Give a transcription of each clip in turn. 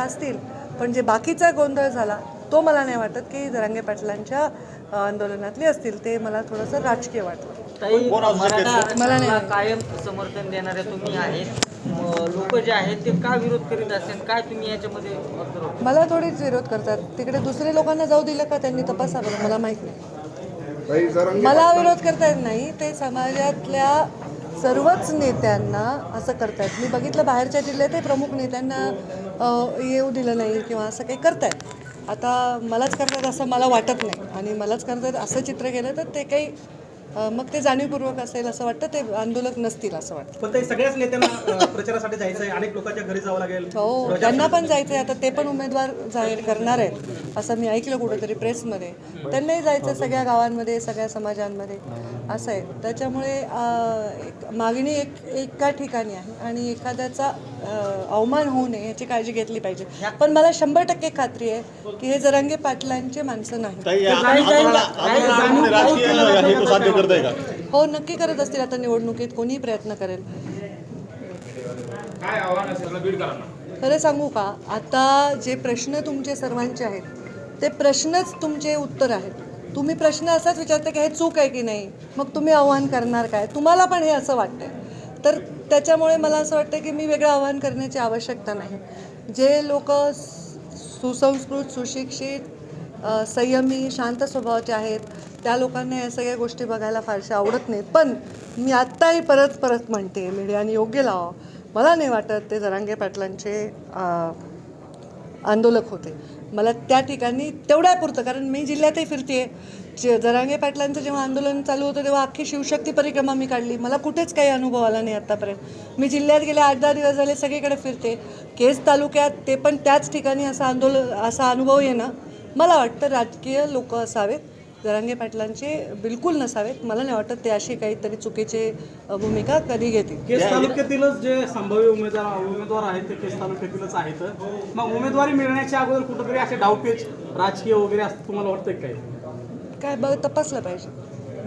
आंदोलनातले असतील पण जे बाकीचा गोंधळ झाला तो मला नाही वाटत की जरांगे पाटलांच्या आंदोलनातले असतील. ते मला थोडंसं राजकीय वाटलं मराठा मला नाही. कायम समर्थन देणाऱ्या तुम्ही आहेत. लोक जे आहेत ते का विरोध करीत असेल? काय तुम्ही याच्यामध्ये मला थोडीच विरोध करतात. तिकडे दुसरे लोकांना जाऊ दिलं का? त्यांनी तपासा बरं मला माहीत नाही. मला विरोध करता येत नाही. ते समाजातल्या सर्वच नेत्यांना असं करतायत. मी बघितलं बाहेरच्या जिल्ह्यातही प्रमुख नेत्यांना येऊ दिलं नाही किंवा असं काही करतायत. आता मलाच करतात असं मला वाटत नाही. आणि मलाच करतात असं चित्र केलं तर ते काही मग ते जाणीवपूर्वक असेल असं वाटतं ते आंदोलक नसतील असं वाटतं. पण ते सगळ्याच नेत्यांना प्रचारासाठी जायचं आहे अनेक लोकांच्या घरी जावं लागेल. हो त्यांना पण जायचं आहे आता ते पण उमेदवार जाहीर करणार आहेत असं मी ऐकलं कुठेतरी प्रेसमध्ये. त्यांनाही जायचं सगळ्या गावांमध्ये सगळ्या समाजांमध्ये असं आहे. त्याच्यामुळे मागणी एक एका ठिकाणी आहे आणि एखाद्याचा अवमान होऊ नये याची काळजी घेतली पाहिजे. पण मला शंभर टक्के खात्री आहे की हे जरांगे पाटलांचे माणसं नाही. साध्य करताय का? हो नक्की करत असतील आता निवडणुकीत कोणीही प्रयत्न करेल. खरं सांगू का आता जे प्रश्न तुमचे सर्वांचे आहेत ते प्रश्नच तुमचे उत्तर आहेत. तुम्ही प्रश्न असाच विचारता की हे चूक आहे की नाही? मग तुम्ही आव्हान करणार काय? तुम्हाला पण हे असं वाटतंय. तर त्याच्यामुळे मला असं वाटतं की मी वेगळं आव्हान करण्याची आवश्यकता नाही. जे लोक सुसंस्कृत सुशिक्षित संयमी शांत स्वभावाचे आहेत. त्या लोकांना या सगळ्या गोष्टी बघायला फारशा आवडत नाहीत. पण मी आत्ताही परत परत म्हणते मीडियाने योग्य लावा. मला नाही वाटत ते जरांगे पाटलांचे आंदोलक होते. मला त्या ठिकाणी तेवढ्यापुरतं कारण मी जिल्ह्यातही फिरते जे जरांगे पाटलांचं जेव्हा आंदोलन चालू होतं तेव्हा अख्खी शिवशक्ती परिक्रमा मी काढली. मला कुठेच काही अनुभव आला नाही आत्तापर्यंत मी जिल्ह्यात गेले आठ दहा दिवस झाले सगळीकडे फिरते. केस तालुक्यात ते पण त्याच ठिकाणी असा आंदोलन असा अनुभव येणं मला वाटतं राजकीय लोक असावेत. जरांगे पाटलांचे बिलकुल नसावेत. मला नाही वाटत ते अशी काहीतरी चुकीची भूमिका कधी घेतील. केस तालुक्यातीलच जे संभाव्य उमेदवार उमेदवार आहेत ते केस तालुक्यातीलच आहेत. मग उमेदवारी मिळण्याच्या अगोदर कुठंतरी असे डावपेच राजकीय वगैरे असं तुम्हाला वाटतंय काय काय बघ तपासलं पाहिजे.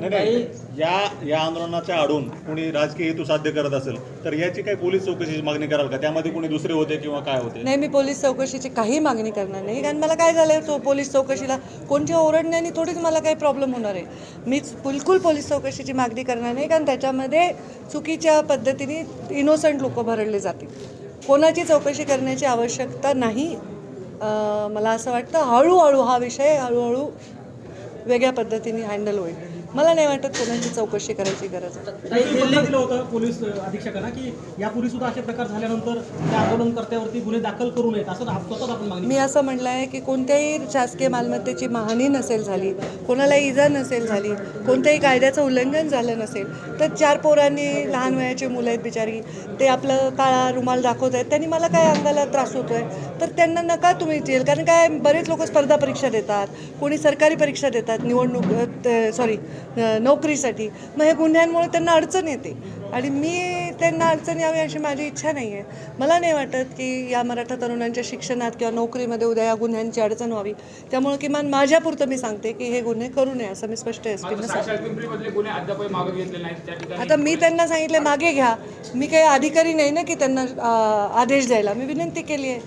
नाही नाही. या या आंदोलनाच्या आडून कोणी राजकीय हेतू साध्य करत असेल तर याची काही पोलीस चौकशीची मागणी कराल का? त्यामध्ये कोणी दुसरे होते किंवा काय होते? नाही मी पोलीस चौकशीची काही मागणी करणार नाही. कारण मला काय झालं तो पोलीस चौकशीला कोणत्या ओरडण्याने थोडीच मला काही प्रॉब्लेम होणार आहे. मी बिलकुल पोलीस चौकशीची मागणी करणार नाही कारण त्याच्यामध्ये चुकीच्या पद्धतीने इनोसंट लोक भरडले जातील. कोणाची चौकशी करण्याची आवश्यकता नाही. मला असं वाटतं हळूहळू हा विषय हळूहळू वेगळ्या पद्धतीने हँडल होईल. मला नाही वाटत कोणाची चौकशी करायची गरज आहे. होतं पोलीस अधीक्षकांना की यापूर्वी सुद्धा असे प्रकार झाल्यानंतर त्या आंदोलनकर्त्यावरती गुन्हे दाखल करू नयेत असं आपण मी असं म्हटलं आहे की कोणत्याही शासकीय मालमत्तेची हानी नसेल झाली कोणाला इजा नसेल झाली कोणत्याही कायद्याचं उल्लंघन झालं नसेल तर चार पोरांनी लहान वयाची मुलं आहेत बिचारी ते आपलं काळा रुमाल दाखवत आहेत त्यांनी मला काय अंगाला त्रास होतो आहे तर त्यांना नका तुम्ही जेल कारण काय बरेच लोक स्पर्धा परीक्षा देतात कोणी सरकारी परीक्षा देतात निवडणूक सॉरी नोकरीसाठी. मग हे गुन्ह्यांमुळे त्यांना अडचण येते. आणि मी त्यांना अडचण यावी अशी माझी इच्छा नाही आहे मला नाही वाटत की या मराठा तरुणांच्या शिक्षणात किंवा नोकरीमध्ये उद्या या गुन्ह्यांची अडचण व्हावी. त्यामुळे किमान माझ्यापुरतं मी सांगते की हे गुन्हे करू नये असं मी स्पष्ट सांगते आता मी त्यांना सांगितले मागे घ्या. मी काही अधिकारी नाही ना की त्यांना आदेश द्यायला. मी विनंती केली आहे.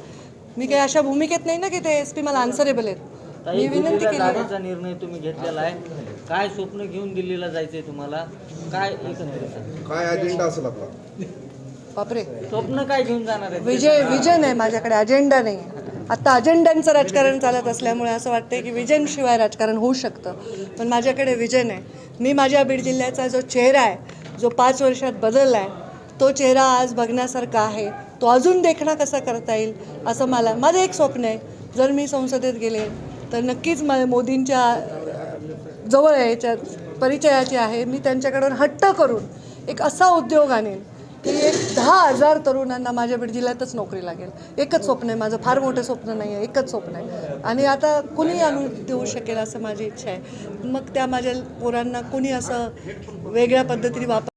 मी काही अशा भूमिकेत नाही ना की ते एस पी मला आन्सरेबल आहेत. मी विनंती केली निर्णय तुम्ही घेतलेला आहे. काय स्वप्न घेऊन दिल्लीला जायचंय तुम्हाला? काय एकंदरीत? काय अजेंडा असेल आपला? बापरे. स्वप्न काय घेऊन जाणार आहे विजय विजन आहे माझ्याकडे अजेंडा नाही. आता अजेंड्यांचं राजकारण चालत असल्यामुळे असं वाटतंय की विजनशिवाय राजकारण होऊ शकतं. पण माझ्याकडे विजन आहे मी माझ्या बीड जिल्ह्याचा जो चेहरा आहे जो पाच वर्षात बदलला आहे तो चेहरा आज बघण्यासारखा आहे. तो अजून देखणा कसा करता येईल असं मला माझं एक स्वप्न आहे. जर मी संसदेत गेले तर नक्कीच मला मोदींच्या जवळ याच्यात परिचयाची आहे मी त्यांच्याकडून हट्ट करून एक असा उद्योग आणेन की एक दहा हजार तरुणांना माझ्या बीड जिल्ह्यातच नोकरी लागेल. एकच स्वप्न आहे माझं फार मोठं स्वप्न नाही आहे एकच स्वप्न आहे. आणि आता कुणी आणून देऊ शकेल असं माझी इच्छा आहे. मग त्या माझ्या पोरांना कुणी असं वेगळ्या पद्धतीने वापर